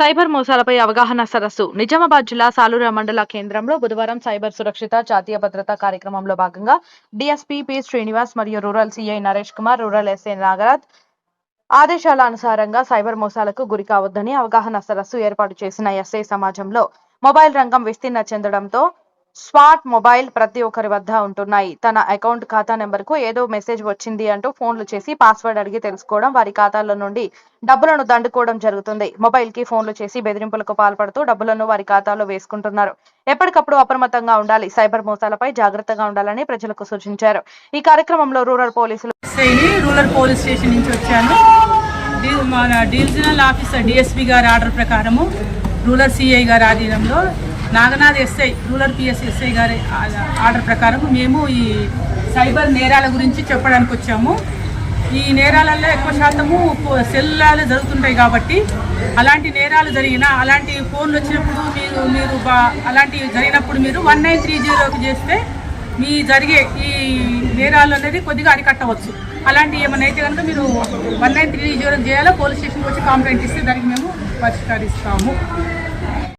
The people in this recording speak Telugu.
సైబర్ మోసాలపై అవగాహన సదస్సు నిజామాబాద్ జిల్లా సాలూరు మండల కేంద్రంలో బుధవారం సైబర్ సురక్షిత జాతీయ భద్రతా కార్యక్రమంలో భాగంగా డిఎస్పీ పి. శ్రీనివాస్ మరియు rural CI Naresh Kumar rural SI Nagaraj ఆదేశాల అనుసారంగా సైబర్ మోసాలకు గురి కావద్దని అవగాహన సదస్సు ఏర్పాటు చేసిన ఎస్ఐ సమాజంలో మొబైల్ రంగం విస్తీర్ణ చెందడంతో స్మార్ట్ మొబైల్ ప్రతి ఒక్కరి వద్ద ఉంటున్నాయి. తన అకౌంట్ ఖాతా నెంబర్కు ఏదో మెసేజ్ వచ్చింది అంటూ ఫోన్లు చేసి పాస్వర్డ్ అడిగి తెలుసుకోవడం వారి ఖాతాల నుండి డబ్బులను దండుకోవడం జరుగుతుంది. మొబైల్కి ఫోన్లు చేసి బెదిరింపులకు పాల్పడుతూ డబ్బులను వారి ఖాతాలో వేసుకుంటున్నారు. ఎప్పటికప్పుడు అప్రమత్తంగా ఉండాలి. సైబర్ మోసాలపై జాగ్రత్తగా ఉండాలని ప్రజలకు సూచించారు. ఈ కార్యక్రమంలో రూరల్ పోలీసులు రూరల్ పోలీస్ స్టేషన్ నుంచి వచ్చాను. మన డివిజనల్ ఆఫీసర్ డిఎస్పి గారి ఆర్డర్ ప్రకారము రూరల్ సిఐ గారి ఆధీనంలో Naganath SI rural PS SI గారి ఆర్డర్ ప్రకారం మేము ఈ సైబర్ నేరాల గురించి చెప్పడానికి వచ్చాము. ఈ నేరాలలో ఎక్కువ శాతము సెల్లాలు జరుగుతుంటాయి కాబట్టి అలాంటి నేరాలు జరిగినా అలాంటి ఫోన్లు వచ్చినప్పుడు మీరు మీరు అలాంటివి జరిగినప్పుడు మీరు వన్ నైన్ త్రీ జీరోకి చేస్తే మీ జరిగే ఈ నేరాలు అనేది కొద్దిగా అరికట్టవచ్చు. అలాంటి ఏమైనా అయితే కనుక మీరు వన్ నైన్ త్రీ జీరో చేయాలో పోలీస్ స్టేషన్కి వచ్చి కంప్లైంట్ ఇస్తే దానికి మేము పరిష్కరిస్తాము.